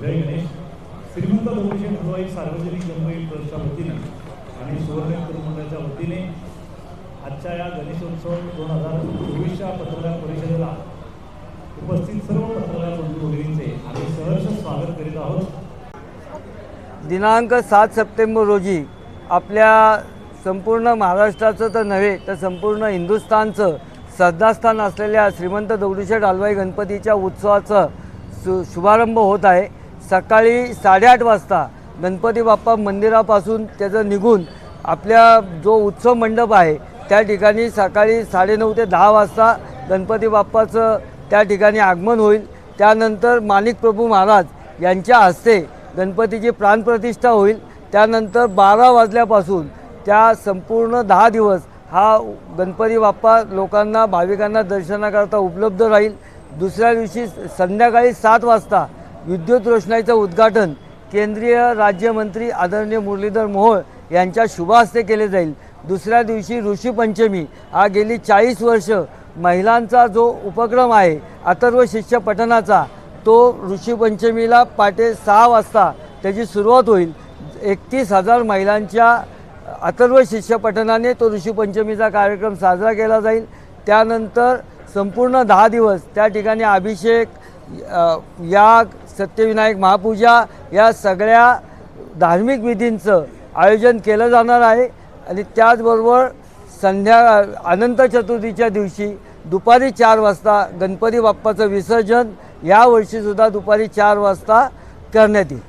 जय गणेश. श्रीमंत भविष्य हलवाई सार्वजनिक जमवाई ट्रस्टच्या वतीनं आणि सुवर्ण मंडळाच्या वतीने आजच्या या गणेशोत्सव दोन हजार चोवीसच्या पत्रकार परिषदेला उपस्थित सर्व पत्रकार बंधू भगिनींचे आम्ही सहर्ष स्वागत करीत आहोत. दिनांक सात सप्टेंबर रोजी आपल्या संपूर्ण महाराष्ट्राचं तर नव्हे तर संपूर्ण हिंदुस्थानचं श्रद्धास्थान असलेल्या श्रीमंत दगडूशेठ हलवाई गणपतीच्या उत्सवाचं सु शुभारंभ होत आहे. सकाळी साडेआठ वाजता गणपती बाप्पा मंदिरापासून त्याचं निघून आपल्या जो उत्सव मंडप आहे त्या ठिकाणी सकाळी साडेनऊ ते दहा वाजता गणपती बाप्पाचं त्या ठिकाणी आगमन होईल. त्यानंतर माणिक प्रभू महाराज यांच्या हस्ते गणपतीची प्राणप्रतिष्ठा होईल. त्यानंतर बारा वाजल्यापासून त्या संपूर्ण दहा दिवस हा गणपती बाप्पा लोकांना भाविकांना दर्शनाकरता उपलब्ध राहील. दुसऱ्या दिवशी संध्याकाळी सात वाजता विद्युत रोषणाईचं उद्घाटन केंद्रीय राज्यमंत्री आदरणीय मुरलीधर मोहोळ यांच्या शुभहस्ते केले जाईल. दुसऱ्या दिवशी ऋषीपंचमी हा गेली चाळीस वर्ष महिलांचा जो उपक्रम आहे अथर्व शिष्य पठणाचा तो ऋषीपंचमीला पाटे सहा वाजता त्याची सुरुवात होईल. एकतीस हजार महिलांच्या अथर्व शिष्य पठणाने तो ऋषीपंचमीचा कार्यक्रम साजरा केला जाईल. त्यानंतर संपूर्ण दहा दिवस त्या ठिकाणी अभिषेक या सत्यविनायक महापूजा या सगळ्या धार्मिक विधींचं आयोजन केलं जाणार आहे. आणि त्याचबरोबर संध्या अनंत चतुर्थीच्या दिवशी दुपारी चार वाजता गणपती बाप्पाचं विसर्जन यावर्षीसुद्धा दुपारी चार वाजता करण्यात येईल.